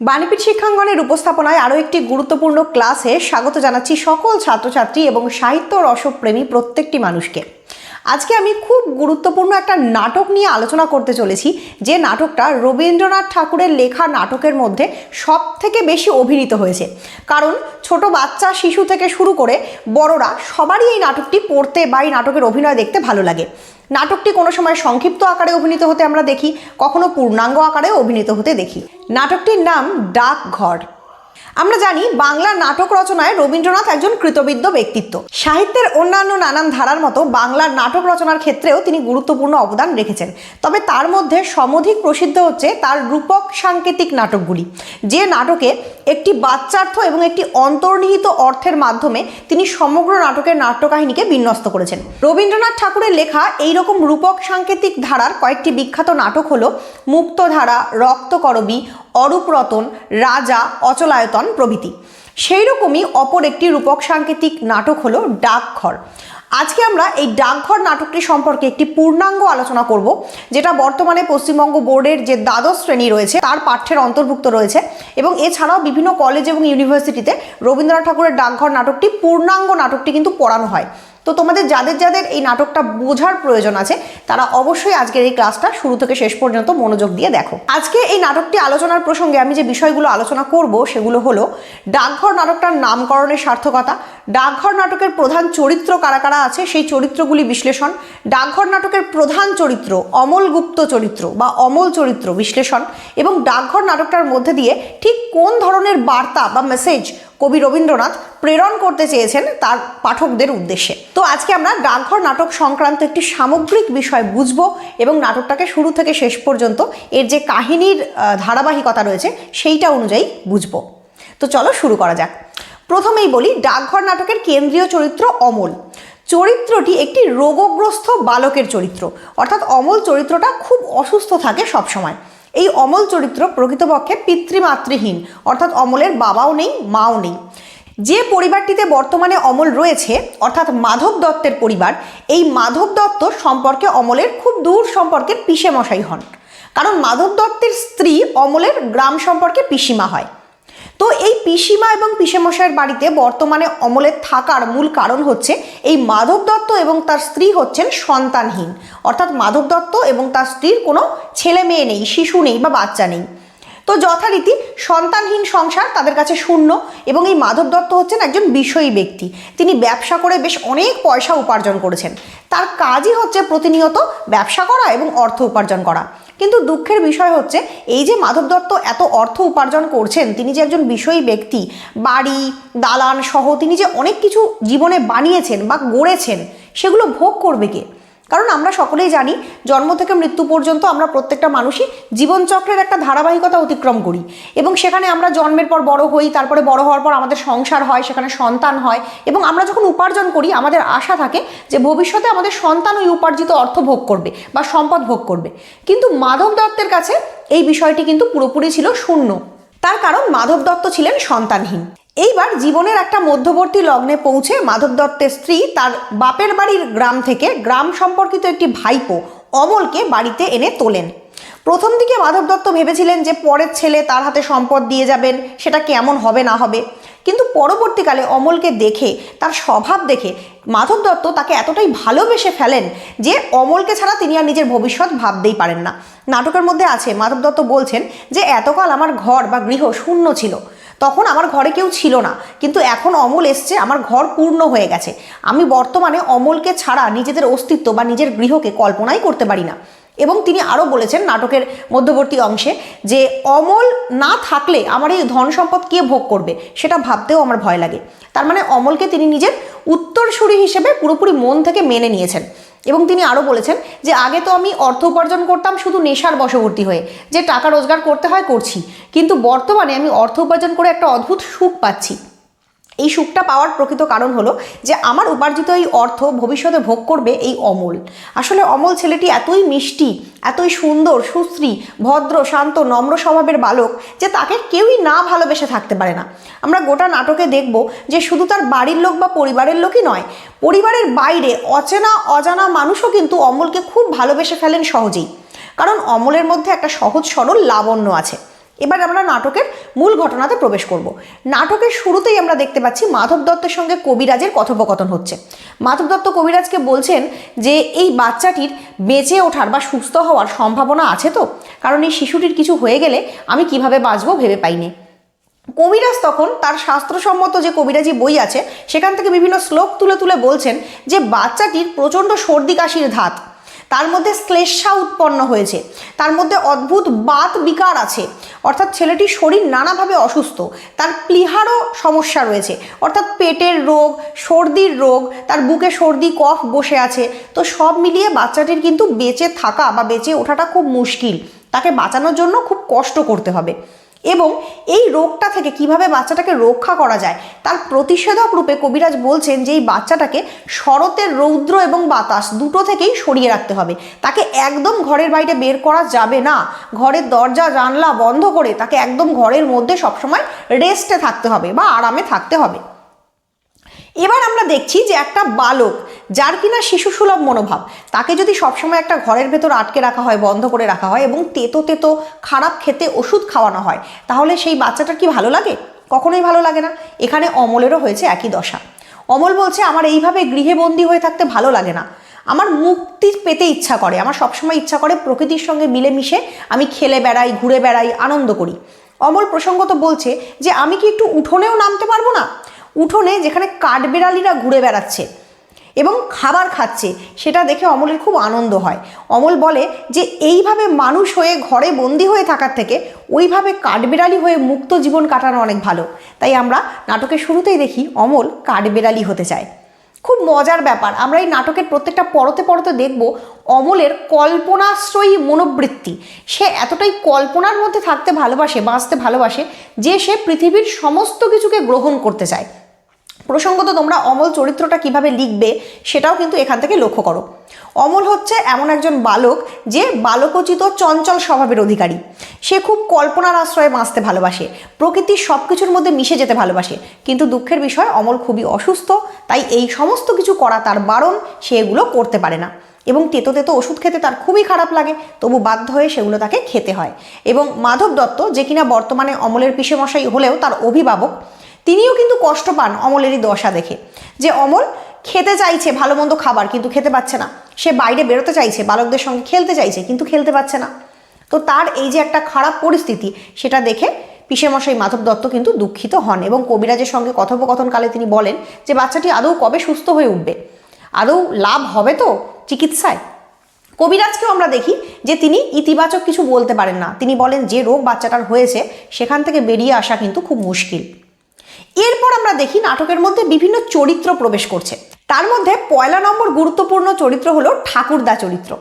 বাণীপীঠ শিক্ষাঙ্গনের উপস্থাপনায় আরও একটি গুরুত্বপূর্ণ ক্লাসে স্বাগত জানাচ্ছি সকল ছাত্রছাত্রী এবং সাহিত্য রসপ্রেমী প্রত্যেকটি মানুষকে। আজকে আমি খুব গুরুত্বপূর্ণ একটা নাটক নিয়ে আলোচনা করতে চলেছি, যে নাটকটা রবীন্দ্রনাথ ঠাকুরের লেখা নাটকের মধ্যে সব থেকে বেশি অভিনীত হয়েছে। কারণ ছোট বাচ্চা, শিশু থেকে শুরু করে বড়রা সবারই এই নাটকটি পড়তে বা এই নাটকের অভিনয় দেখতে ভালো লাগে। নাটকটি কোনো সময় সংক্ষিপ্ত আকারে অভিনীত হতে আমরা দেখি, কখনো পূর্ণাঙ্গ আকারে অভিনীত হতে দেখি। নাটকটির নাম ডাকঘর। আমরা জানি বাংলা নাটক রচনায় রবীন্দ্রনাথ একজন কৃতবিদ্য ব্যক্তিত্ব। সাহিত্যের অন্যান্য নানান ধারার মতো বাংলার নাটক রচনার ক্ষেত্রেও তিনি গুরুত্বপূর্ণ অবদান রেখেছেন। তবে তার মধ্যে সমধিক প্রসিদ্ধ হচ্ছে তার রূপক সাংকেতিক নাটকগুলি, যে নাটকে একটি বাচ্চার্থ এবং একটি অন্তর্নিহিত অর্থের মাধ্যমে তিনি সমগ্র নাটকের নাট্যকাহিনীকে বিন্যস্ত করেছেন। রবীন্দ্রনাথ ঠাকুরের লেখা এই রকম রূপক সাংকেতিক ধারার কয়েকটি বিখ্যাত নাটক হলো মুক্তধারা, রক্তকরবী অরূপরতন, রাজা, অচলায়তন প্রভৃতি। সেই রকমই অপর একটি রূপক সাংকেতিক নাটক হলো ডাকঘর। আজকে আমরা এই ডাকঘর নাটকটি সম্পর্কে একটি পূর্ণাঙ্গ আলোচনা করব, যেটা বর্তমানে পশ্চিমবঙ্গ বোর্ডের যে দ্বাদশ শ্রেণি রয়েছে, তার পাঠ্যের অন্তর্ভুক্ত রয়েছে এবং এছাড়াও বিভিন্ন কলেজ এবং ইউনিভার্সিটিতে রবীন্দ্রনাথ ঠাকুরের ডাকঘর নাটকটি পূর্ণাঙ্গ নাটকটি কিন্তু পড়ানো হয়। তো তোমাদের যাদের যাদের এই নাটকটা বোঝার প্রয়োজন আছে, তারা অবশ্যই আজকের এই ক্লাসটা শুরু থেকে শেষ পর্যন্ত মনোযোগ দিয়ে দেখো। আজকে এই নাটকটি আলোচনার প্রসঙ্গে আমি যে বিষয়গুলো আলোচনা করব, সেগুলো হলো ডাকঘর নাটকটার নামকরণের সার্থকতা, ডাকঘর নাটকের প্রধান চরিত্র কারা কারা আছে, সেই চরিত্রগুলি বিশ্লেষণ, ডাকঘর নাটকের প্রধান চরিত্র অমল গুপ্ত চরিত্র বা অমল চরিত্র বিশ্লেষণ, এবং ডাকঘর নাটকটার মধ্যে দিয়ে ঠিক কোন ধরনের বার্তা বা মেসেজ কবি রবীন্দ্রনাথ প্রেরণ করতে চেয়েছেন তার পাঠকদের উদ্দেশ্যে। তো আজকে আমরা ডাকঘর নাটক সংক্রান্ত একটি সামগ্রিক বিষয় বুঝব এবং নাটকটাকে শুরু থেকে শেষ পর্যন্ত এর যে কাহিনীর ধারাবাহিকতা রয়েছে সেইটা অনুযায়ী বুঝব। তো চলো শুরু করা যাক। প্রথমেই বলি, ডাকঘর নাটকের কেন্দ্রীয় চরিত্র অমল। চরিত্রটি একটি রোগগ্রস্ত বালকের চরিত্র। অর্থাৎ অমল চরিত্রটা খুব অসুস্থ থাকে সবসময়। এই অমল চরিত্র প্রকৃতপক্ষে পিতৃমাতৃহীন, অর্থাৎ অমলের বাবাও নেই, মাও নেই। যে পরিবারটিতে বর্তমানে অমল রয়েছে, অর্থাৎ মাধব দত্তের পরিবার, এই মাধব দত্ত সম্পর্কে অমলের খুব দূর সম্পর্কের পিসে মশাই হন। কারণ মাধব দত্তের স্ত্রী অমলের গ্রাম সম্পর্কে পিসিমা হয়। তো এই পিসিমা এবং পিসেমশাইয়ের বাড়িতে বর্তমানে অমলের থাকার মূল কারণ হচ্ছে এই মাধব দত্ত এবং তার স্ত্রী হচ্ছেন সন্তানহীন। অর্থাৎ মাধব দত্ত এবং তার স্ত্রীর কোনো ছেলে মেয়ে নেই, শিশু নেই বা বাচ্চা নেই। তো যথারীতি সন্তানহীন সংসার তাদের কাছে শূন্য এবং এই মাধব দত্ত হচ্ছেন একজন বিষয়ী ব্যক্তি। তিনি ব্যবসা করে বেশ অনেক পয়সা উপার্জন করেছেন। তার কাজই হচ্ছে প্রতিনিয়ত ব্যবসা করা এবং অর্থ উপার্জন করা। কিন্তু দুঃখের বিষয় হচ্ছে, এই যে মাধব দত্ত এত অর্থ উপার্জন করছেন, তিনি যে একজন বিষয়ী ব্যক্তি, বাড়ি, দালান সহ তিনি যে অনেক কিছু জীবনে বানিয়েছেন বা গড়েছেন, সেগুলো ভোগ করবে কে? কারণ আমরা সকলেই জানি জন্ম থেকে মৃত্যু পর্যন্ত আমরা প্রত্যেকটা মানুষই জীবনচক্রের একটা ধারাবাহিকতা অতিক্রম করি। এবং সেখানে আমরা জন্মের পর বড় হই, তারপরে বড় হওয়ার পর আমাদের সংসার হয়, সেখানে সন্তান হয় এবং আমরা যখন উপার্জন করি, আমাদের আশা থাকে যে ভবিষ্যতে আমাদের সন্তান ওই উপার্জিত অর্থ ভোগ করবে বা সম্পদ ভোগ করবে। কিন্তু মাধব দত্তের কাছে এই বিষয়টি কিন্তু পুরোপুরি ছিল শূন্য। তার কারণ মাধব দত্ত ছিলেন সন্তানহীন। এইবার জীবনের একটা মধ্যবর্তী লগ্নে পৌঁছে মাধব দত্তের স্ত্রী তার বাপের বাড়ির গ্রাম থেকে গ্রাম সম্পর্কিত একটি ভাইপো অমলকে বাড়িতে এনে তোলেন। প্রথম দিকে মাধব দত্ত ভেবেছিলেন যে পরের ছেলে তার হাতে সম্পদ দিয়ে যাবেন, সেটা কেমন হবে না হবে। কিন্তু পরবর্তীকালে অমলকে দেখে, তার স্বভাব দেখে মাধব দত্ত তাকে এতটাই ভালোবেসে ফেলেন যে অমলকে ছাড়া তিনি আর নিজের ভবিষ্যৎ ভাবতেই পারেন না। নাটকের মধ্যে আছে, মাধব দত্ত বলছেন যে, এতকাল আমার ঘর বা গৃহ শূন্য ছিল। তখন আমার ঘরে কেউ ছিল না। কিন্তু এখন অমল এসছে, আমার ঘর পূর্ণ হয়ে গেছে। আমি বর্তমানে অমলকে ছাড়া নিজেদের অস্তিত্ব বা নিজের গৃহকে কল্পনাই করতে পারি না। এবং তিনি আরও বলেছেন নাটকের মধ্যবর্তী অংশে যে, অমল না থাকলে আমার এই ধন সম্পদ কে ভোগ করবে? সেটা ভাবতেও আমার ভয় লাগে। তার মানে অমলকে তিনি নিজের উত্তরসূরি হিসেবে পুরোপুরি মন থেকে মেনে নিয়েছেন। এবং তিনি আরও বলেছেন যে, আগে তো আমি অর্থ উপার্জন করতাম শুধু নেশার বশবর্তী হয়ে, যে টাকা রোজগার করতে হয় করছি। কিন্তু বর্তমানে আমি অর্থ উপার্জন করে একটা অদ্ভুত সুখ পাচ্ছি। এই সুখটা পাওয়ার প্রকৃত কারণ হলো যে আমার উপার্জিত এই অর্থ ভবিষ্যতে ভোগ করবে এই অমল। আসলে অমল ছেলেটি এতই মিষ্টি, এতই সুন্দর, সুশ্রী, ভদ্র, শান্ত, নম্র স্বভাবের বালক যে তাকে কেউই না ভালোবেসে থাকতে পারে না। আমরা গোটা নাটকে দেখব যে শুধু তার বাড়ির লোক বা পরিবারের লোকই নয়, পরিবারের বাইরে অচেনা, অজানা মানুষও কিন্তু অমলকে খুব ভালোবেসে ফেলেন সহজেই। কারণ অমলের মধ্যে একটা সহজ সরল লাবণ্য আছে। এবার আমরা নাটকের মূল ঘটনাতে প্রবেশ করব। নাটকের শুরুতেই আমরা দেখতে পাচ্ছি মাধব দত্তের সঙ্গে কবিরাজের কথোপকথন হচ্ছে। মাধব দত্ত কবিরাজকে বলছেন যে, এই বাচ্চাটির বেঁচে ওঠার বা সুস্থ হওয়ার সম্ভাবনা আছে তো? কারণ এই শিশুটির কিছু হয়ে গেলে আমি কীভাবে বাঁচবো ভেবে পাইনি। কবিরাজ তখন তার শাস্ত্রসম্মত যে কবিরাজি বই আছে, সেখান থেকে বিভিন্ন শ্লোক তুলে তুলে বলছেন যে, বাচ্চাটির প্রচণ্ড সর্দি কাশির ধাত। তার মধ্যে শ্লেষা উৎপন্ন হয়েছে। তার মধ্যে অদ্ভুত বাত বিকার আছে। অর্থাৎ ছেলেটির শরীর নানাভাবে অসুস্থ। তার প্লিহারও সমস্যা রয়েছে। অর্থাৎ পেটের রোগ, সর্দির রোগ, তার বুকে সর্দি, কফ বসে আছে। তো সব মিলিয়ে বাচ্চাটির কিন্তু বেঁচে থাকা বা বেঁচে ওঠাটা খুব মুশকিল। তাকে বাঁচানোর জন্য খুব কষ্ট করতে হবে। এবং এই রোগটা থেকে কীভাবে বাচ্চাটাকে রক্ষা করা যায়, তার প্রতিষেধক রূপে কবিরাজ বলছেন যে এই বাচ্চাটাকে শরতের রৌদ্র এবং বাতাস দুটো থেকেই সরিয়ে রাখতে হবে। তাকে একদম ঘরের বাইরে বের করা যাবে না। ঘরের দরজা, জানলা বন্ধ করে তাকে একদম ঘরের মধ্যে সবসময় রেস্টে থাকতে হবে বা আরামে থাকতে হবে। এবার আমরা দেখছি যে একটা বালক, যার কিনা শিশু সুলভ মনোভাব, তাকে যদি সবসময় একটা ঘরের ভেতর আটকে রাখা হয়, বন্ধ করে রাখা হয় এবং তেতো তেতো খারাপ খেতে ওষুধ খাওয়ানো হয়, তাহলে সেই বাচ্চাটার কি ভালো লাগে? কখনোই ভালো লাগে না। এখানে অমলেরও হয়েছে একই দশা। অমল বলছে, আমার এইভাবে গৃহে বন্দি হয়ে থাকতে ভালো লাগে না। আমার মুক্তি পেতে ইচ্ছা করে। আমার সবসময় ইচ্ছা করে প্রকৃতির সঙ্গে মিলেমিশে আমি খেলে বেড়াই, ঘুরে বেড়াই, আনন্দ করি। অমল প্রসঙ্গত বলছে যে, আমি কি একটু উঠোনেও নামতে পারব না? উঠোনে যেখানে কাঠবেড়ালিরা ঘুরে বেড়াচ্ছে এবং খাবার খাচ্ছে, সেটা দেখে অমলের খুব আনন্দ হয়। অমল বলে যে, এইভাবে মানুষ হয়ে ঘরে বন্দি হয়ে থাকার থেকে, ওইভাবে কাঠবেড়ালি হয়ে মুক্ত জীবন কাটানো অনেক ভালো। তাই আমরা নাটকের শুরুতেই দেখি অমল কাঠবেড়ালি হতে চায়। খুব মজার ব্যাপার, আমরা এই নাটকের প্রত্যেকটা পরতে পরতে দেখব অমলের কল্পনাশ্রয়ী মনোবৃত্তি। সে এতটাই কল্পনার মধ্যে থাকতে ভালোবাসে, বাঁচতে ভালোবাসে, যে সে পৃথিবীর সমস্ত কিছুকে গ্রহণ করতে চায়। প্রসঙ্গত তোমরা অমল চরিত্রটা কীভাবে লিখবে সেটাও কিন্তু এখান থেকে লক্ষ্য করো। অমল হচ্ছে এমন একজন বালক যে বালকোচিত চঞ্চল স্বভাবের অধিকারী। সে খুব কল্পনার আশ্রয়ে বাঁচতে ভালোবাসে, প্রকৃতির সব কিছুর মধ্যে মিশে যেতে ভালোবাসে। কিন্তু দুঃখের বিষয়, অমল খুবই অসুস্থ, তাই এই সমস্ত কিছু করা তার বারণ, সে এগুলো করতে পারে না। এবং তেতো তেতো ওষুধ খেতে তার খুবই খারাপ লাগে, তবু বাধ্য হয়ে সেগুলো তাকে খেতে হয়। এবং মাধব দত্ত, যে কিনা বর্তমানে অমলের পিসেমশাই হলেও তার অভিভাবক তিনিও কিন্তু কষ্ট পান অমলেরই দশা দেখে। যে অমল খেতে চাইছে ভালো মন্দ খাবার কিন্তু খেতে পাচ্ছে না। সে বাইরে বেরোতে চাইছে, বালকদের সঙ্গে খেলতে চাইছে কিন্তু খেলতে পাচ্ছে না। তো তার এই যে একটা খারাপ পরিস্থিতি, সেটা দেখে পিসেমশাই মাধব দত্ত কিন্তু দুঃখিত হন এবং কবিরাজের সঙ্গে কথোপকথনকালে তিনি বলেন যে, বাচ্চাটি আদৌ কবে সুস্থ হয়ে উঠবে? আদৌ লাভ হবে তো চিকিৎসায়? কবিরাজকেও আমরা দেখি যে, তিনি ইতিবাচক কিছু বলতে পারেন না। তিনি বলেন, যে রোগ বাচ্চাটার হয়েছে, সেখান থেকে বেরিয়ে আসা কিন্তু খুব মুশকিল। এরপর আমরা দেখি নাটকের মধ্যে বিভিন্ন চরিত্র প্রবেশ করছে। তার মধ্যে পয়লা নম্বর গুরুত্বপূর্ণ চরিত্র হলো ঠাকুরদা চরিত্র।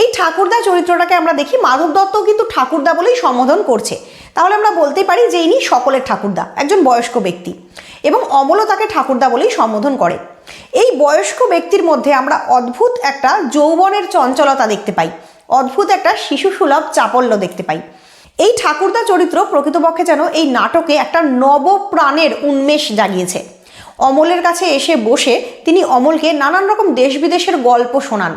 এই ঠাকুরদা চরিত্রটাকে আমরা দেখি, মাধব দত্ত কিন্তু ঠাকুরদা বলেই সম্বোধন করছে। তাহলে আমরা বলতে পারি যে ইনি সকলের ঠাকুরদা, একজন বয়স্ক ব্যক্তি এবং অমলও তাকে ঠাকুরদা বলেই সম্বোধন করে। এই বয়স্ক ব্যক্তির মধ্যে আমরা অদ্ভুত একটা যৌবনের চঞ্চলতা দেখতে পাই, অদ্ভুত একটা শিশু সুলভ চাপল্য দেখতে পাই। এই ঠাকুরদা চরিত্র প্রকৃতপক্ষে যেন এই নাটকে একটা নবপ্রাণের উন্মেষ জাগিয়েছে। অমলের কাছে এসে বসে তিনি অমলকে নানান রকম দেশ বিদেশের গল্প শোনান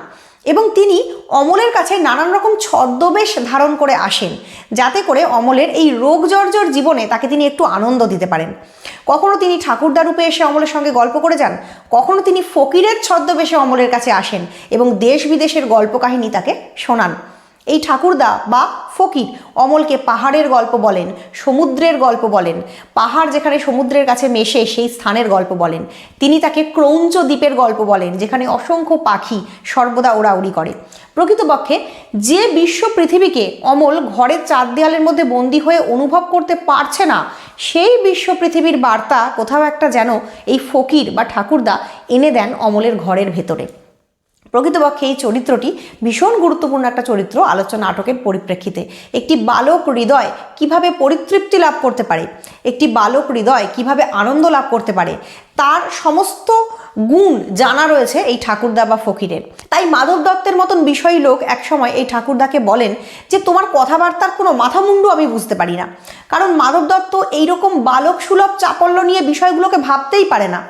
এবং তিনি অমলের কাছে নানান রকম ছদ্মবেশ ধারণ করে আসেন, যাতে করে অমলের এই রোগ জর্জর জীবনে তাকে তিনি একটু আনন্দ দিতে পারেন। কখনো তিনি ঠাকুরদা রূপে এসে অমলের সঙ্গে গল্প করে যান, কখনো তিনি ফকিরের ছদ্মবেশে অমলের কাছে আসেন এবং দেশ বিদেশের গল্প কাহিনী তাকে শোনান। এই ঠাকুরদা বা ফকির অমলকে পাহাড়ের গল্প বলেন, সমুদ্রের গল্প বলেন। পাহাড় যেখানে সমুদ্রের কাছে মেশে, সেই স্থানের গল্প বলেন। তিনি তাকে ক্রৌঞ্চ দ্বীপের গল্প বলেন, যেখানে অসংখ্য পাখি সর্বদা ওড়াউড়ি করে। প্রকৃতপক্ষে যে বিশ্ব পৃথিবীকে অমল ঘরের চার দেয়ালের মধ্যে বন্দী হয়ে অনুভব করতে পারছে না, সেই বিশ্ব পৃথিবীর বার্তা কোথাও একটা যেন এই ফকির বা ঠাকুরদা এনে দেন অমলের ঘরের ভেতরে। প্রকৃতপক্ষে এই চরিত্রটি ভীষণ গুরুত্বপূর্ণ একটা চরিত্র আলোচনা নাটকের পরিপ্রেক্ষিতে। একটি বালক হৃদয় কীভাবে পরিতৃপ্তি লাভ করতে পারে? একটি বালক হৃদয় কীভাবে আনন্দ লাভ করতে পারে? তার সমস্ত গুণ জানা রয়েছে এই ঠাকুরদা বা ফকিরের। তাই মাধব দত্তের মতন বিষয়ী লোক একসময় এই ঠাকুরদাকে বলেন যে, তোমার কথাবার্তার কোনো মাথামুন্ডু আমি বুঝতে পারি না। কারণ মাধব দত্ত এইরকম বালক সুলভ চাপল্য নিয়ে বিষয়গুলোকে ভাবতেই পারে না।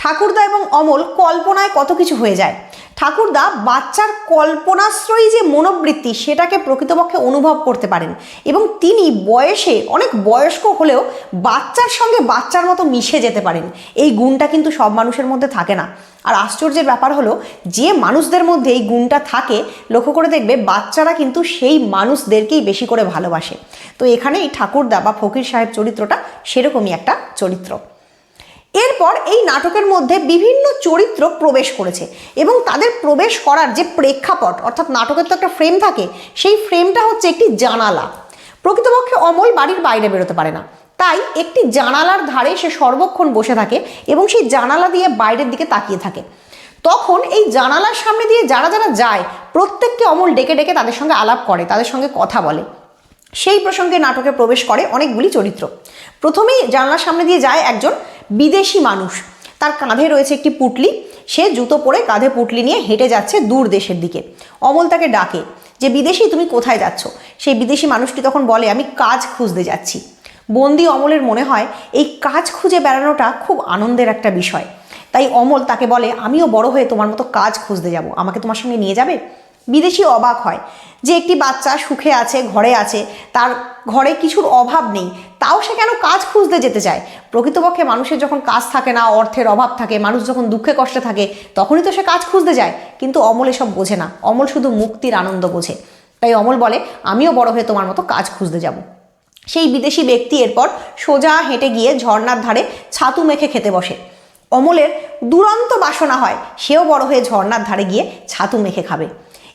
ঠাকুরদা এবং অমল কল্পনায় কত কিছু হয়ে যায়। ঠাকুরদা, বাচ্চার কল্পনাশ্রয়ী যে মনোবৃত্তি সেটাকে প্রকৃতপক্ষে অনুভব করতে পারেন এবং তিনি বয়সে, অনেক বয়স্ক হলেও বাচ্চার সঙ্গে বাচ্চার মতো মিশে যেতে পারেন। এই গুণটা কিন্তু সব মানুষের মধ্যে থাকে না। আর আশ্চর্যের ব্যাপার হলো, যে মানুষদের মধ্যে এই গুণটা থাকে, লক্ষ্য করে দেখবে বাচ্চারা কিন্তু সেই মানুষদেরকেই বেশি করে ভালোবাসে। তো এখানে এই ঠাকুরদা বা ফকির সাহেব চরিত্রটা সেরকমই একটা চরিত্র। এরপর এই নাটকের মধ্যে বিভিন্ন চরিত্র প্রবেশ করেছে এবং তাদের প্রবেশ করার যে প্রেক্ষাপট, অর্থাৎ নাটকের তো একটা ফ্রেম থাকে, সেই ফ্রেমটা হচ্ছে একটি জানালা। প্রকৃতপক্ষে অমল বাড়ির বাইরে বেরোতে পারে না। তাই একটি জানালার ধারে সে সর্বক্ষণ বসে থাকে এবং সেই জানালা দিয়ে বাইরের দিকে তাকিয়ে থাকে। তখন এই জানালার সামনে দিয়ে যারা যারা যায়, প্রত্যেককে অমল ডেকে ডেকে তাদের সঙ্গে আলাপ করে, তাদের সঙ্গে কথা বলে। সেই প্রসঙ্গে নাটকে প্রবেশ করে অনেকগুলি চরিত্র। প্রথমেই জানলার সামনে দিয়ে যায় একজন বিদেশি মানুষ। তার কাঁধে রয়েছে একটি পুটলি। সে জুতো পরে কাঁধে পুটলি নিয়ে হেঁটে যাচ্ছে দূর দেশের দিকে। অমল তাকে ডাকে যে, বিদেশি, তুমি কোথায় যাচ্ছ? সেই বিদেশি মানুষটি তখন বলে, আমি কাজ খুঁজতে যাচ্ছি। বন্দি অমলের মনে হয়, এই কাজ খুঁজে বেড়ানোটা খুব আনন্দের একটা বিষয়। তাই অমল তাকে বলে, আমিও বড় হয়ে তোমার মতো কাজ খুঁজতে যাব। আমাকে তোমার সঙ্গে নিয়ে যাবে? বিদেশি অবাক হয় যে একটি বাচ্চা সুখে আছে, ঘরে আছে, তার ঘরে কিছুর অভাব নেই, তাও সে কেন কাজ খুঁজতে যেতে চায়? প্রকৃতপক্ষে মানুষের যখন কাজ থাকে না, অর্থের অভাব থাকে, মানুষ যখন দুঃখে কষ্টে থাকে, তখনই তো সে কাজ খুঁজতে যায়। কিন্তু অমল এসব বোঝে না। অমল শুধু মুক্তির আনন্দ বোঝে। তাই অমল বলে, আমিও বড় হয়ে তোমার মতো কাজ খুঁজতে যাব। সেই বিদেশি ব্যক্তি এরপর সোজা হেঁটে গিয়ে ঝর্ণার ধারে ছাতু মেখে খেতে বসে। অমলের দুরন্ত বাসনা হয়, সেও বড় হয়ে ঝর্ণার ধারে গিয়ে ছাতু মেখে খাবে।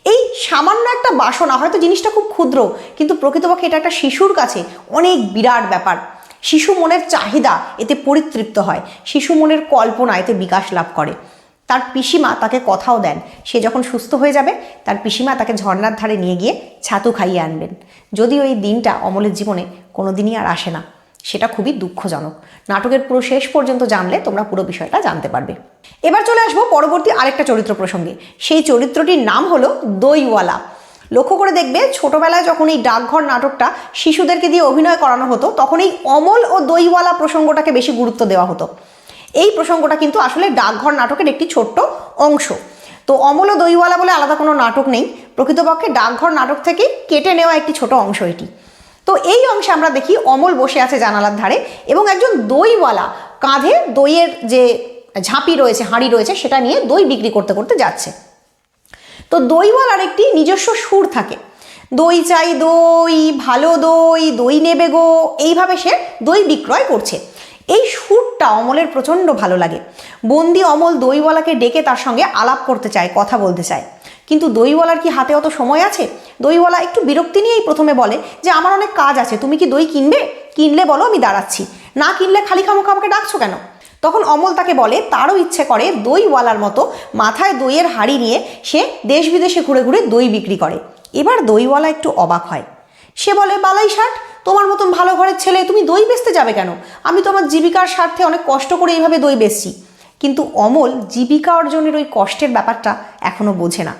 এই সামান্য একটা বাসনা, হয়তো জিনিসটা খুব ক্ষুদ্র, কিন্তু প্রকৃতপক্ষে এটা একটা শিশুর কাছে অনেক বিরাট ব্যাপার। শিশু মনের চাহিদা এতে পরিতৃপ্ত হয়, শিশু মনের কল্পনা এতে বিকাশ লাভ করে। তার পিসিমা তাকে কথাও দেন, সে যখন সুস্থ হয়ে যাবে, তার পিসিমা তাকে ঝর্নার ধারে নিয়ে গিয়ে ছাতু খাইয়ে আনবেন। যদিও এই দিনটা অমলের জীবনে কোনো দিনই আর আসে না। সেটা খুবই দুঃখজনক। নাটকের পুরো শেষ পর্যন্ত জানলে তোমরা পুরো বিষয়টা জানতে পারবে। এবার চলে আসব পরবর্তী আরেকটা চরিত্র প্রসঙ্গে। সেই চরিত্রটির নাম হলো দইওয়ালা। লক্ষ্য করে দেখবে, ছোটবেলায় যখন এই ডাকঘর নাটকটা শিশুদেরকে দিয়ে অভিনয় করানো হতো তখন এই অমল ও দইওয়ালা প্রসঙ্গটাকে বেশি গুরুত্ব দেওয়া হতো। এই প্রসঙ্গটা কিন্তু আসলে ডাকঘর নাটকের একটি ছোট্ট অংশ। তো অমল ও দইওয়ালা বলে আলাদা কোনো নাটক নেই। প্রকৃতপক্ষে ডাকঘর নাটক থেকে কেটে নেওয়া একটি ছোট অংশ এটি। তো এই অংশে আমরা দেখি অমল বসে আছে জানালার ধারে এবং একজন দইওয়ালা কাঁধে দইয়ের যে ঝাঁপি রয়েছে, হাঁড়ি রয়েছে, সেটা নিয়ে দই বিক্রি করতে করতে যাচ্ছে। তো দইওয়ালার একটি নিজস্ব সুর থাকে। দই চাই দই, ভালো দই দই নেবে গো, এইভাবে সে দই বিক্রয় করছে। এই সুরটা অমলের প্রচণ্ড ভালো লাগে। বন্দি অমল দইওয়ালাকে ডেকে তার সঙ্গে আলাপ করতে চায়, কথা বলতে চায়। কিন্তু দইওয়ালার কি হাতে অত সময় আছে? দইওয়ালা একটু বিরক্তি নিয়েই প্রথমে বলে যে, আমার অনেক কাজ আছে, তুমি কি দই কিনবে? কিনলে বলো, আমি দাঁড়াচ্ছি। না কিনলে খালি খামোখা আমাকে ডাকছো কেন? তখন অমল তাকে বলে, তারও ইচ্ছে করে দইওয়ালার মতো মাথায় দইয়ের হাড়ি নিয়ে সে দেশ বিদেশে ঘুরে ঘুরে দই বিক্রি করে। এবার দইওয়ালা একটু অবাক হয়। সে বলে, বালাই ষাট, তোমার মতন ভালো ঘরের ছেলে তুমি দই বেচতে যাবে কেন? আমি তো আমার জীবিকার স্বার্থে অনেক কষ্ট করে এইভাবে দই বেচছি। কিন্তু অমল জীবিকা অর্জনের ওই কষ্টের ব্যাপারটা এখনও বোঝে না।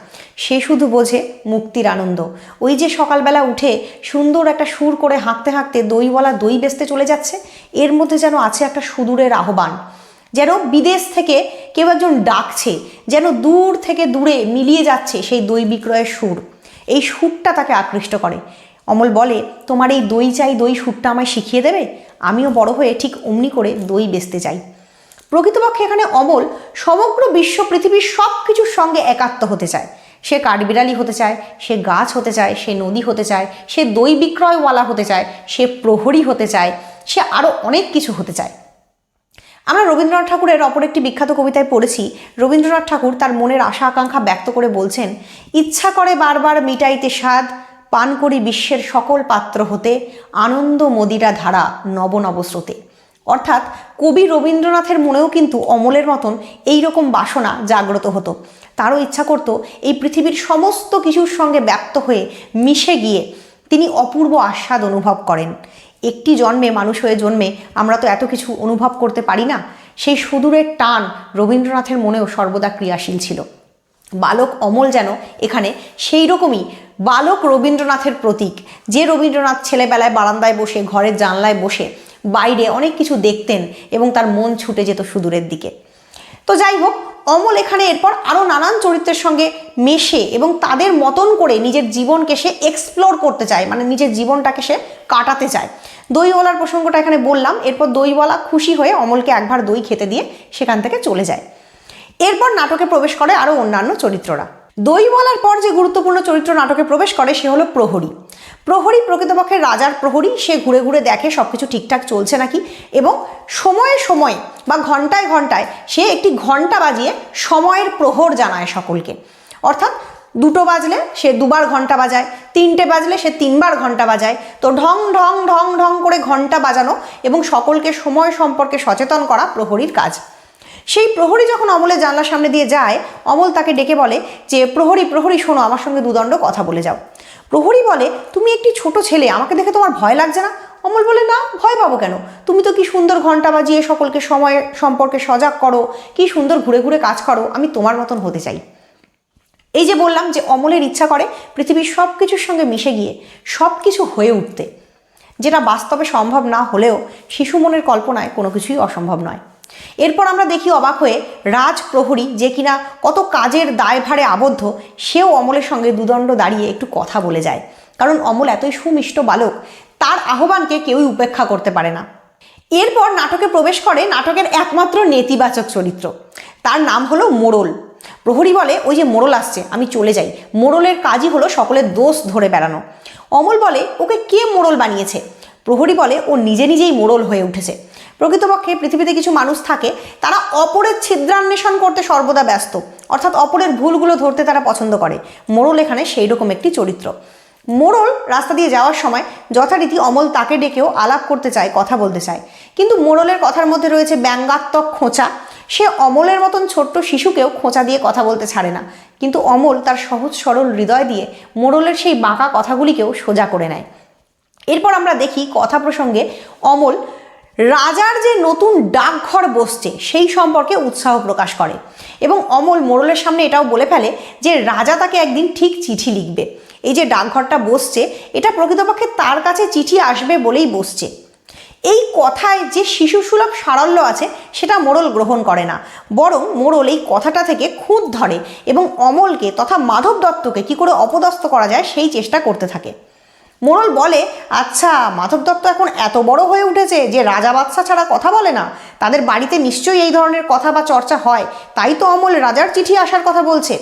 সে শুধু বোঝে মুক্তির আনন্দ। ওই যে সকালবেলা উঠে সুন্দর একটা সুর করে হাঁকতে হাঁকতে দইওয়ালা দই বেচতে চলে যাচ্ছে, এর মধ্যে যেন আছে একটা সুদূরের আহ্বান। যেন বিদেশ থেকে কেউ একজন ডাকছে, যেন দূর থেকে দূরে মিলিয়ে যাচ্ছে সেই দই বিক্রয়ের সুর। এই সুরটা তাকে আকৃষ্ট করে। অমল বলে, তোমার এই দই চাই, দই সুরটা আমায় শিখিয়ে দেবে? আমিও বড় হয়ে ঠিক অমনি করে দই বেচতে চাই। প্রকৃতপক্ষে এখানে অমল সমগ্র বিশ্ব পৃথিবীর সব কিছুর সঙ্গে একাত্ম হতে চায়। সে কাঠবিড়ালি হতে চায়, সে গাছ হতে চায়, সে নদী হতে চায়, সে দই বিক্রয়ওয়ালা হতে চায়, সে প্রহরী হতে চায়, সে আরও অনেক কিছু হতে চায়। আমরা রবীন্দ্রনাথ ঠাকুরের অপর একটি বিখ্যাত কবিতায় পড়েছি, রবীন্দ্রনাথ ঠাকুর তার মনের আশা আকাঙ্ক্ষা ব্যক্ত করে বলছেন, ইচ্ছা করে বারবার মিটাইতে স্বাদ পান করি বিশ্বের সকল পাত্র হতে আনন্দ মদিরা ধারা নব নব স্রোতে। অর্থাৎ কবি রবীন্দ্রনাথের মনেও কিন্তু অমলের মতন এই রকম বাসনা জাগ্রত হতো। তারও ইচ্ছা করত এই পৃথিবীর সমস্ত কিছুর সঙ্গে ব্যক্ত হয়ে মিশে গিয়ে তিনি অপূর্ব আস্বাদ অনুভব করেন। একটি জন্মে মানুষ হয়ে জন্মে আমরা তো এত কিছু অনুভব করতে পারি না। সেই সুদূরের টান রবীন্দ্রনাথের মনেও সর্বদা ক্রিয়াশীল ছিল। বালক অমল যেন এখানে সেই রকমই বালক রবীন্দ্রনাথের প্রতীক। যে রবীন্দ্রনাথ ছেলেবেলায় বারান্দায় বসে, ঘরের জানলায় বসে বাইরে অনেক কিছু দেখতেন এবং তার মন ছুটে যেত সুদূরের দিকে। তো যাই হোক, অমল এখানে এরপর আরও নানান চরিত্রের সঙ্গে মেশে এবং তাদের মতন করে নিজের জীবনকে সে এক্সপ্লোর করতে চায় মানে নিজের জীবনটাকে সে কাটাতে চায়। দইওয়ালার প্রসঙ্গটা এখানে বললাম, এরপর দইওয়ালা খুশি হয়ে অমলকে একবার দই খেতে দিয়ে সেখান থেকে চলে যায়। এরপর নাটকে প্রবেশ করে আরও অন্যান্য চরিত্ররা। দইওয়ালার পর যে গুরুত্বপূর্ণ চরিত্র নাটকে প্রবেশ করে সে হলো প্রহরী। প্রহরী প্রকৃতপক্ষে রাজার প্রহরী, সে ঘুরে ঘুরে দেখে সব কিছু ঠিকঠাক চলছে নাকি এবং সময়ে সময়ে বা ঘন্টায় ঘন্টায় সে একটি ঘণ্টা বাজিয়ে সময়ের প্রহর জানায় সকলকে। অর্থাৎ দুটো বাজলে সে দুবার ঘণ্টা বাজায়, তিনটে বাজলে সে তিনবার ঘণ্টা বাজায়। তো ঢং ঢং ঢং ঢং করে ঘণ্টা বাজানো এবং সকলকে সময় সম্পর্কে সচেতন করা প্রহরীর কাজ। সেই প্রহরী যখন অমলের জানলার সামনে দিয়ে যায়, অমল তাকে ডেকে বলে যে, প্রহরী প্রহরী, শোনো, আমার সঙ্গে দুদণ্ড কথা বলে যাও। প্রহরী বলে, তুমি একটি ছোট ছেলে, আমাকে দেখে তোমার ভয় লাগছে না? অমল বলে, না, ভয় পাবো কেন? তুমি তো কি সুন্দর ঘণ্টা বাজিয়ে সকলকে সময়, সম্পর্কে সজাগ করো? কি সুন্দর ঘুরে ঘুরে কাজ করো? আমি তোমার মতন হতে চাই। এই যে বললাম যে অমলের ইচ্ছা করে পৃথিবীর সব কিছুর সঙ্গে মিশে গিয়ে সব কিছু হয়ে উঠতে, যেটা বাস্তবে সম্ভব না হলেও শিশু মনের কল্পনায় কোনো কিছুই অসম্ভব নয়। এরপর আমরা দেখি অবাক হয়ে রাজ প্রহরী যে কিনা কত কাজের দায়ভারে আবদ্ধ, সেও অমলের সঙ্গে দুদণ্ড দাঁড়িয়ে একটু কথা বলে যায়। কারণ অমল এতই সুমিষ্ট বালক, তার আহ্বানকে কেউই উপেক্ষা করতে পারে না। এরপর নাটকে প্রবেশ করে নাটকের একমাত্র নেতিবাচক চরিত্র। তার নাম হলো মোড়ল। প্রহরী বলে, ওই যে মোড়ল আসছে, আমি চলে যাই। মোড়লের কাজই হলো সকলের দোষ ধরে বেড়ানো। অমল বলে, ওকে কে মোড়ল বানিয়েছে? প্রহরী বলে, ও নিজে নিজেই মোড়ল হয়ে উঠেছে। প্রকৃতপক্ষে পৃথিবীতে কিছু মানুষ থাকে, তারা অপরের ছিদ্রান্বেষণ করতে সর্বদা ব্যস্ত। অর্থাৎ অপরের ভুলগুলো ধরতে তারা পছন্দ করে। মোড়ল এখানে সেই রকম একটি চরিত্র। মোড়ল রাস্তা দিয়ে যাওয়ার সময় যথারীতি অমল তাকে ডেকেও আলাপ করতে চায়, কথা বলতে চায়। কিন্তু মোড়লের কথার মধ্যে রয়েছে ব্যঙ্গাত্মক খোঁচা। সে অমলের মতন ছোট্ট শিশুকেও খোঁচা দিয়ে কথা বলতে ছাড়ে না। কিন্তু অমল তার সহজ সরল হৃদয় দিয়ে মোড়লের সেই বাঁকা কথাগুলিকেও সোজা করে নেয়। এরপর আমরা দেখি কথা প্রসঙ্গে অমল রাজার যে নতুন ডাকঘর বসছে, সেই সম্পর্কে উৎসাহ প্রকাশ করে। এবং অমল মোড়লের সামনে এটাও বলে ফেলে যে রাজা তাকে একদিন ঠিক চিঠি লিখবে। এই যে ডাকঘরটা বসছে, এটা প্রকৃতপক্ষে তার কাছে চিঠি আসবে বলেই বসছে। এই কথায় যে শিশুসুলভ সারল্য আছে, সেটা মোড়ল গ্রহণ করে না। বরং মোড়ল এই কথাটা থেকে খুঁত ধরে এবং অমলকে তথা মাধব দত্তকে কী করে অপদস্থ করা যায়, সেই চেষ্টা করতে থাকে। মোড়ল বলে আচ্ছা মাধব দত্ত এখন এত বড় হয়ে উঠেছে যে রাজা বাদশা ছাড়া কথা বলে না। তাদের বাড়িতে নিশ্চয়ই এই ধরনের কথা বা চর্চা হয়। তাই তো অমল রাজার চিঠি আসার কথা বলছে।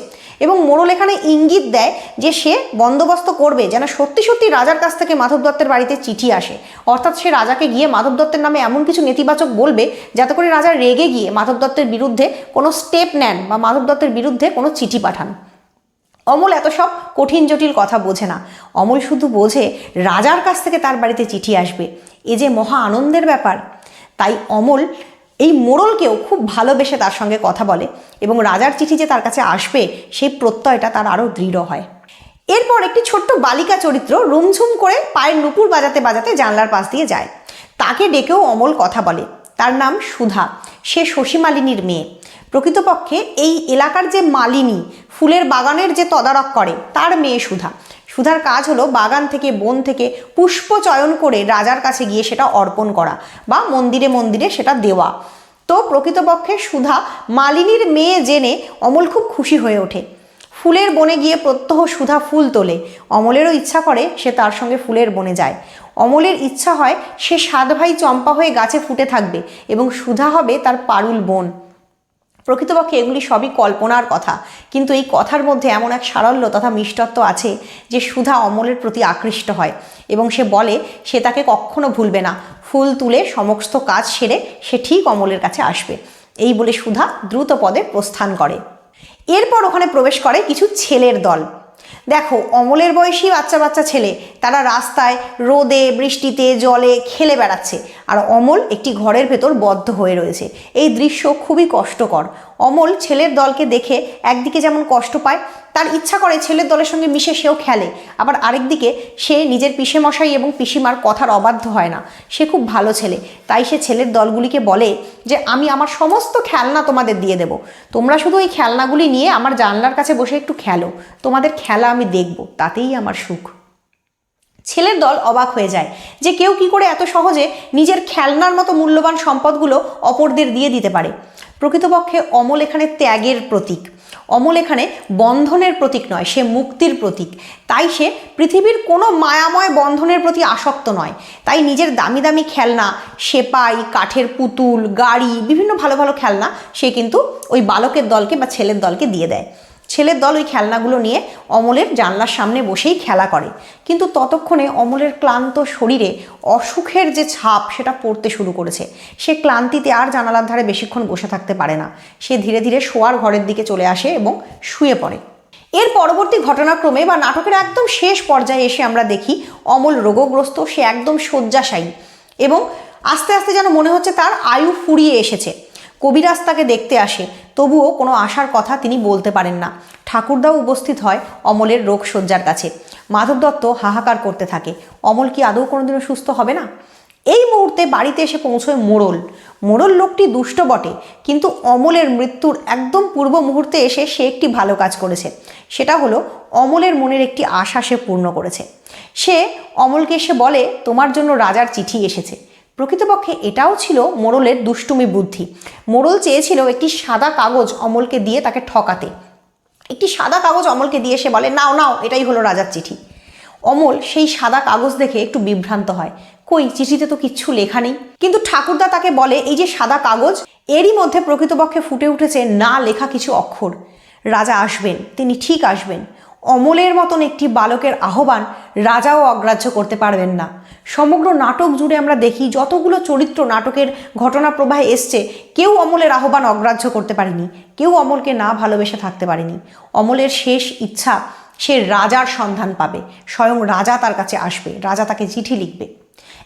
এবং মোড়ল এখানে ইঙ্গিত দেয় যে সে বন্দোবস্ত করবে, যেন সত্যি সত্যি রাজার কাছ থেকে মাধব দত্তের বাড়িতে চিঠি আসে। অর্থাৎ সে রাজাকে গিয়ে মাধব দত্তের নামে এমন কিছু নেতিবাচক বলবে, যাতে করে রাজা রেগে গিয়ে মাধব দত্তের বিরুদ্ধে কোনো স্টেপ নেন বা মাধব দত্তের বিরুদ্ধে কোনো চিঠি পাঠান। অমল এত সব কঠিন জটিল কথা বোঝে না। অমল শুধু বোঝে রাজার কাছ থেকে তার বাড়িতে চিঠি আসবে। এ যে মহা আনন্দের ব্যাপার। তাই অমল এই মোড়লকেও খুব ভালোবেসে তার সঙ্গে কথা বলে এবং রাজার চিঠি যে তার কাছে আসবে, সেই প্রত্যয়টা তার আরও দৃঢ় হয়। এরপর একটি ছোট্ট বালিকা চরিত্র রুমঝুম করে পায়ের নুপুর বাজাতে বাজাতে জানলার পাশ দিয়ে যায়। তাকে ডেকেও অমল কথা বলে। তার নাম সুধা। সে শশী মালিনীর মেয়ে। প্রকৃতপক্ষে এই এলাকার যে মালিনী ফুলের বাগানের যে তদারক করে, তার মেয়ে সুধা। সুধার কাজ হলো বাগান থেকে বন থেকে পুষ্প চয়ন করে রাজার কাছে গিয়ে সেটা অর্পণ করা বা মন্দিরে মন্দিরে সেটা দেওয়া। তো প্রকৃতপক্ষে সুধা মালিনীর মেয়ে জেনে অমল খুব খুশি হয়ে ওঠে। ফুলের বনে গিয়ে প্রত্যহ সুধা ফুল তোলে। অমলেরও ইচ্ছা করে সে তার সঙ্গে ফুলের বনে যায়। অমলের ইচ্ছা হয় সে সাত ভাই চম্পা হয়ে গাছে ফুটে থাকবে এবং সুধা হবে তার পারুল বোন। প্রকৃতপক্ষে এগুলি সবই কল্পনার কথা। কিন্তু এই কথার মধ্যে এমন এক সারল্য তথা মিষ্টত্ব আছে যে সুধা অমলের প্রতি আকৃষ্ট হয় এবং সে বলে, সে তাকে কখনো ভুলবে না। ফুল তুলে সমস্ত কাজ সেরে সে ঠিক অমলের কাছে আসবে। এই বলে সুধা দ্রুত পদে প্রস্থান করে। এরপর ওখানে প্রবেশ করে কিছু ছেলের দল। দেখো, অমলের বয়সী বাচ্চা বাচ্চা ছেলে, তারা রাস্তায়, রোদে, বৃষ্টিতে, জলে খেলে বেড়াচ্ছে। আর অমল একটি ঘরের ভেতর বদ্ধ হয়ে রয়েছে। এই দৃশ্য খুবই কষ্টকর। অমল ছেলের দলকে দেখে একদিকে যেমন কষ্ট পায়, তার ইচ্ছা করে ছেলের দলের সঙ্গে মিশে সেও খেলে। আবার আরেকদিকে সে নিজের পিসে মশাই এবং পিসিমার কথার অবাধ্য হয় না। সে খুব ভালো ছেলে। তাই সে ছেলের দলগুলিকে বলে যে, আমি আমার সমস্ত খেলনা তোমাদের দিয়ে দেব। তোমরা শুধু এই খেলনাগুলি নিয়ে আমার জানলার কাছে বসে একটু খেলো। তোমাদের খেলা আমি দেখব। তাতেই আমার সুখ। ছেলের দল অবাক হয়ে যায় যে কেউ কি করে এত সহজে নিজের খেলনার মতো মূল্যবান সম্পদগুলো অপরদের দিয়ে দিতে পারে। প্রকৃতপক্ষে অমল এখানে ত্যাগের প্রতীক। অমল এখানে বন্ধনের প্রতীক নয়, সে মুক্তির প্রতীক। তাই সে পৃথিবীর কোনো মায়াময় বন্ধনের প্রতি আসক্ত নয়। তাই নিজের দামি দামি খেলনা, সেপাই, কাঠের পুতুল, গাড়ি, বিভিন্ন ভালো ভালো খেলনা সে কিন্তু ওই বালকের দলকে বা ছেলের দলকে দিয়ে দেয়। ছেলের দল ওই খেলনাগুলো নিয়ে অমলের জানলার সামনে বসেই খেলা করে। কিন্তু ততক্ষণে অমলের ক্লান্ত শরীরে অসুখের যে ছাপ সেটা পড়তে শুরু করেছে। সে ক্লান্তিতে আর জানালার ধারে বেশিক্ষণ বসে থাকতে পারে না। সে ধীরে ধীরে শোয়ার ঘরের দিকে চলে আসে এবং শুয়ে পড়ে। এর পরবর্তী ঘটনাক্রমে বা নাটকের একদম শেষ পর্যায়ে এসে আমরা দেখি অমল রোগগ্রস্ত, সে একদম শয্যাশায়ী এবং আস্তে আস্তে যেন মনে হচ্ছে তার আয়ু ফুরিয়ে এসেছে। কবিরাজ তাকে দেখতে আসে। তবুও কোনো আশার কথা তিনি বলতে পারেন না। ঠাকুরদাও উপস্থিত হয় অমলের রোগ শয্যার কাছে। মাধব দত্ত হাহাকার করতে থাকে। অমল কি আদৌ কোনোদিনও সুস্থ হবে না? এই মুহূর্তে বাড়িতে এসে পৌঁছয় মোড়ল। মোড়ল লোকটি দুষ্ট বটে, কিন্তু অমলের মৃত্যুর একদম পূর্ব মুহূর্তে এসে সে একটি ভালো কাজ করেছে। সেটা হলো অমলের মনের একটি আশা সে পূর্ণ করেছে। সে অমলকে এসে বলে, তোমার জন্য রাজার চিঠি এসেছে। প্রকৃতপক্ষে এটাও ছিল মোড়লের দুষ্টুমি বুদ্ধি। মোড়ল চেয়েছিল একটি সাদা কাগজ অমলকে দিয়ে তাকে ঠকাতে। একটি সাদা কাগজ অমলকে দিয়ে সে বলে, নাও নাও, এটাই হলো রাজার চিঠি। অমল সেই সাদা কাগজ দেখে একটু বিভ্রান্ত হয়। কই, চিঠিতে তো কিচ্ছু লেখা নেই? কিন্তু ঠাকুরদা তাকে বলে, এই যে সাদা কাগজ, এরই মধ্যে প্রকৃতপক্ষে ফুটে উঠেছে না লেখা কিছু অক্ষর। রাজা আসবেন, তিনি ঠিক আসবেন। অমলের মতন একটি বালকের আহ্বান রাজাও অগ্রাহ্য করতে পারবেন না। সমগ্র নাটক জুড়ে আমরা দেখি যতগুলো চরিত্র নাটকের ঘটনা প্রবাহে এসছে, কেউ অমলের আহ্বান অগ্রাহ্য করতে পারেনি, কেউ অমলকে না ভালোবেসে থাকতে পারেনি। অমলের শেষ ইচ্ছা, সে রাজার সন্ধান পাবে, স্বয়ং রাজা তার কাছে আসবে, রাজা তাকে চিঠি লিখবে।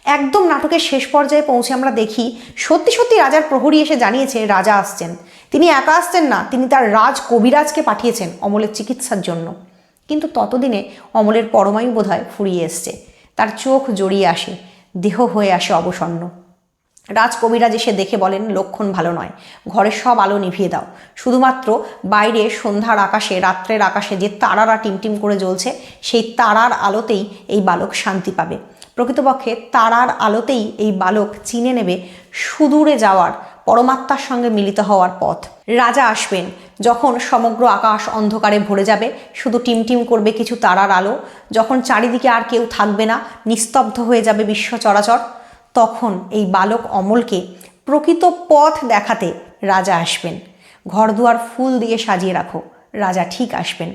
একদম নাটকের শেষ পর্যায়ে পৌঁছে আমরা দেখি, সত্যি সত্যি রাজার প্রহরী এসে জানিয়েছে রাজা আসছেন। তিনি একা আসছেন না, তিনি তার রাজ কবিরাজকে পাঠিয়েছেন অমলের চিকিৎসার জন্য। কিন্তু ততদিনে অমলের পরমায়ু বোধহয় ফুরিয়ে এসছে। তার চোখ জড়িয়ে আসে, দেহ হয়ে আসে অবসন্ন। রাজ কবিরাজ এসে দেখে বলেন, লক্ষণ ভালো নয়। ঘরের সব আলো নিভিয়ে দাও। শুধুমাত্র বাইরে সন্ধ্যার আকাশে, রাত্রের আকাশে যে তারারা টিমটিম করে জ্বলছে, সেই তারার আলোতেই এই বালক শান্তি পাবে। প্রকৃতপক্ষে তারার আলোতেই এই বালক চিনে নেবে সুদূরে যাওয়ার পরমাত্মার সঙ্গে মিলিত হওয়ার পথ। রাজা আসবেন, যখন সমগ্র আকাশ অন্ধকারে ভরে যাবে, শুধু টিমটিম করবে কিছু তারার আলো, যখন চারিদিকে আর কেউ থাকবে না, নিস্তব্ধ হয়ে যাবে বিশ্ব চরাচর, তখন এই বালক অমলকে প্রকৃত পথ দেখাতে রাজা আসবেন। ঘরদুয়ার ফুল দিয়ে সাজিয়ে রাখো, রাজা ঠিক আসবেন।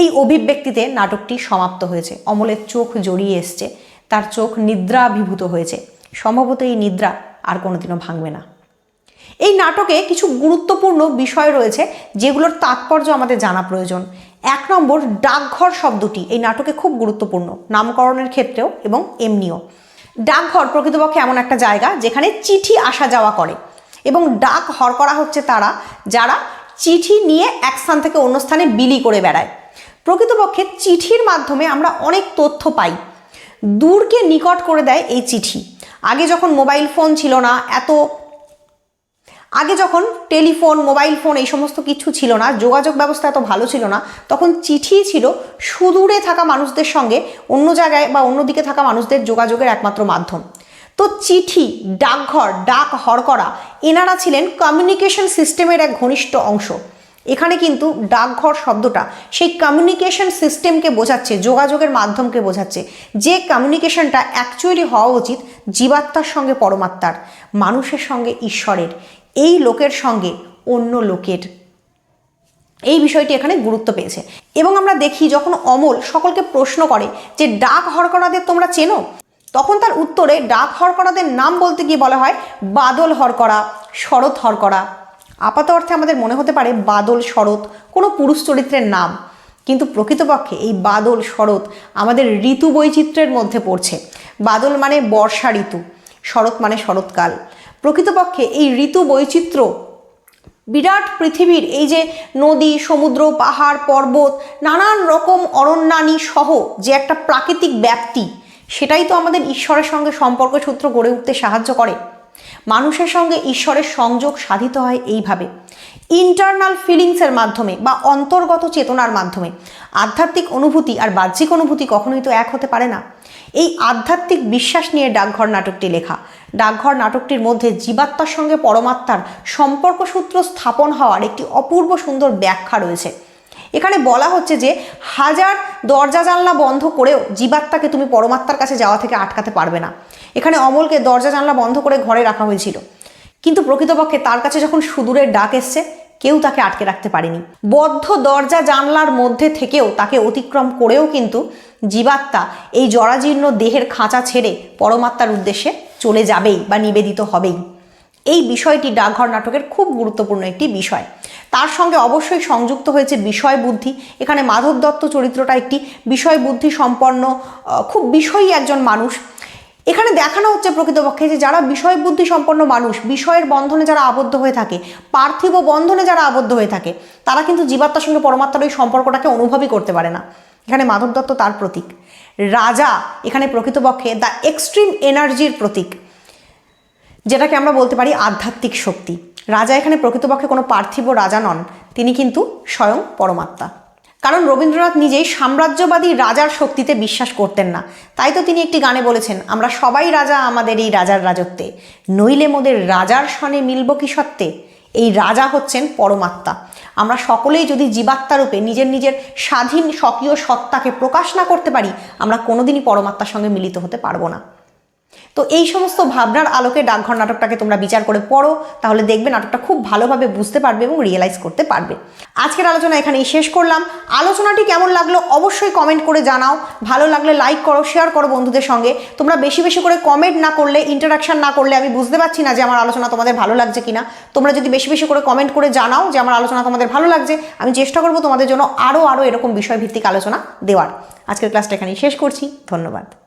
এই অভিব্যক্তিতে নাটকটি সমাপ্ত হয়েছে। অমলের চোখ জড়িয়ে এসছে, তার চোখ নিদ্রাভিভূত হয়েছে। সম্ভবত এই নিদ্রা আর কোনোদিনও ভাঙবে না। এই নাটকে কিছু গুরুত্বপূর্ণ বিষয় রয়েছে যেগুলোর তাৎপর্য আমাদের জানা প্রয়োজন। এক নম্বর, ডাকঘর শব্দটি এই নাটকে খুব গুরুত্বপূর্ণ, নামকরণের ক্ষেত্রেও এবং এমনিও। ডাকঘর প্রকৃতপক্ষে এমন একটা জায়গা যেখানে চিঠি আসা যাওয়া করে এবং ডাক হর করা হচ্ছে তারা যারা চিঠি নিয়ে এক স্থান থেকে অন্য স্থানে বিলি করে বেড়ায়। প্রকৃতপক্ষে চিঠির মাধ্যমে আমরা অনেক তথ্য পাই। দূরকে নিকট করে দেয় এই চিঠি। আগে যখন মোবাইল ফোন ছিল না, এত আগে যখন টেলিফোন, মোবাইল ফোন এই সমস্ত কিছু ছিল না, যোগাযোগ ব্যবস্থা এত ভালো ছিল না, তখন চিঠি ছিল সুদূরে থাকা মানুষদের সঙ্গে, অন্য জায়গায় বা অন্যদিকে থাকা মানুষদের যোগাযোগের একমাত্র মাধ্যম। তো চিঠি, ডাকঘর, ডাক হর করা এনারা ছিলেন কমিউনিকেশন সিস্টেমের এক ঘনিষ্ঠ অংশ। এখানে কিন্তু ডাকঘর শব্দটা সেই কমিউনিকেশন সিস্টেমকে বোঝাচ্ছে, যোগাযোগের মাধ্যমকে বোঝাচ্ছে। যে কমিউনিকেশনটা অ্যাকচুয়ালি হওয়া উচিত জীবাত্মার সঙ্গে পরমাত্মার, মানুষের সঙ্গে ঈশ্বরের। এই লোকের সঙ্গে অন্য লোকের। এই বিষয়টি এখানে গুরুত্ব পেয়েছে। এবং আমরা দেখি যখন অমল সকলকে প্রশ্ন করে যে, ডাক হরকরাদের তোমরা চেনো? তখন তার উত্তরে, ডাক হরকরাদের নাম বলতে গিয়ে বলা হয় বাদল হরকরা, শরৎ হরকরা। আপাত অর্থে আমাদের মনে হতে পারে বাদল, শরৎ কোনো পুরুষ চরিত্রের নাম। কিন্তু প্রকৃতপক্ষে এই বাদল, শরৎ আমাদের ঋতু বৈচিত্র্যের মধ্যে পড়ছে। বাদল মানে বর্ষা ঋতু, শরৎ মানে শরৎকাল। প্রকৃতপক্ষে এই ঋতু বৈচিত্র্য। বিরাট পৃথিবীর এই যে নদী, সমুদ্র, পাহাড়, পর্বত, নানান রকম অরণ্যানী সহ যে একটা প্রাকৃতিক ব্যাপ্তি, সেটাই তো আমাদের ঈশ্বরের সঙ্গে সম্পর্ক সূত্র গড়ে উঠতে সাহায্য করে। মানুষের সঙ্গে ঈশ্বরের সংযোগ সাধিত হয় এইভাবে। ইন্টারনাল ফিলিংসের মাধ্যমে বা অন্তর্গত চেতনার মাধ্যমে। আধ্যাত্মিক অনুভূতি আর বাহ্যিক অনুভূতি কখনোই তো এক হতে পারে না। এই আধ্যাত্মিক বিশ্বাস নিয়ে ডাকঘর নাটকটি লেখা ডাকঘর নাটকটির মধ্যে জীবাত্মার সঙ্গে পরমাত্মার সম্পর্ক সূত্র স্থাপন হওয়ার একটি অপূর্ব সুন্দর ব্যাখ্যা রয়েছে। এখানে বলা হচ্ছে যে, হাজার দরজা জানলা বন্ধ করেও জীবাত্মাকে তুমি পরমাত্মার কাছে যাওয়া থেকে আটকাতে পারবে না। এখানে অমলকে দরজা জানলা বন্ধ করে ঘরে রাখা হয়েছিল। কিন্তু প্রকৃতপক্ষে তার কাছে যখন সুদূরের ডাক এসছে, কেউ তাকে আটকে রাখতে পারেনি। বদ্ধ দরজা জানলার মধ্যে থেকেও তাকে অতিক্রম করেও কিন্তু জীবাত্মা এই জরাজীর্ণ দেহের খাঁচা ছেড়ে পরমাত্মার উদ্দেশ্যে চলে যাবেই বা নিবেদিত হবেই। এই বিষয়টি ডাকঘর নাটকের খুব গুরুত্বপূর্ণ একটি বিষয়। তার সঙ্গে অবশ্যই সংযুক্ত হয়েছে বিষয় বুদ্ধি। এখানে মাধব দত্ত চরিত্রটা একটি বিষয় বুদ্ধি সম্পন্ন খুব বিষয়ী একজন মানুষ। এখানে দেখানো হচ্ছে প্রকৃতপক্ষে যে যারা বিষয় বুদ্ধি সম্পন্ন মানুষ, বিষয়ের বন্ধনে যারা আবদ্ধ হয়ে থাকে, পার্থিব বন্ধনে যারা আবদ্ধ হয়ে থাকে, তারা কিন্তু জীবাত্মার সঙ্গে পরমাত্মার ওই সম্পর্কটাকে অনুভবই করতে পারে না। এখানে মাধব দত্ত তার প্রতীক। রাজা এখানে প্রকৃতপক্ষে দ্য এক্সট্রিম এনার্জির প্রতীক, যেটাকে আমরা বলতে পারি আধ্যাত্মিক শক্তি। রাজা এখানে প্রকৃতপক্ষে কোনো পার্থিব রাজা নন, তিনি কিন্তু স্বয়ং পরমাত্মা। কারণ রবীন্দ্রনাথ নিজেই সাম্রাজ্যবাদী রাজার শক্তিতে বিশ্বাস করতেন না। তাই তো তিনি একটি গানে বলেছেন, আমরা সবাই রাজা আমাদের এই রাজার রাজত্বে। নইলে মোদের রাজার সনে মিলব কি সত্ত্বে? এই রাজা হচ্ছেন পরমাত্মা। আমরা সকলেই যদি জীবাত্মা রূপে নিজের নিজের স্বাধীন স্বকীয় সত্তাকে প্রকাশ না করতে পারি, আমরা কোনোদিনই পরমাত্মার সঙ্গে মিলিত হতে পারব না। তো এই সমস্ত ভাবনার আলোকে ডাকঘর নাটকটাকে তোমরা বিচার করে পড়ো, তাহলে দেখবে নাটকটা খুব ভালোভাবে বুঝতে পারবে এবং রিয়েলাইজ করতে পারবে। আজকের আলোচনা এখানেই শেষ করলাম। আলোচনাটি কেমন লাগল অবশ্যই কমেন্ট করে জানাও। ভালো লাগলে লাইক করো শেয়ার করো বন্ধুদের সঙ্গে। তোমরা বেশি বেশি করে কমেন্ট না করলে ইন্টারাকশন না করলে আমি বুঝতে পারছি না যে আমার আলোচনা তোমাদের ভালো লাগছে কিনা। তোমরা যদি বেশি বেশি করে কমেন্ট করে জানাও যে আমার আলোচনা তোমাদের ভালো লাগছে, আমি চেষ্টা করব তোমাদের জন্য আরও আরও এরকম বিষয়ভিত্তিক আলোচনা দেওয়ার। আজকের ক্লাসটা এখানেই শেষ করছি। ধন্যবাদ।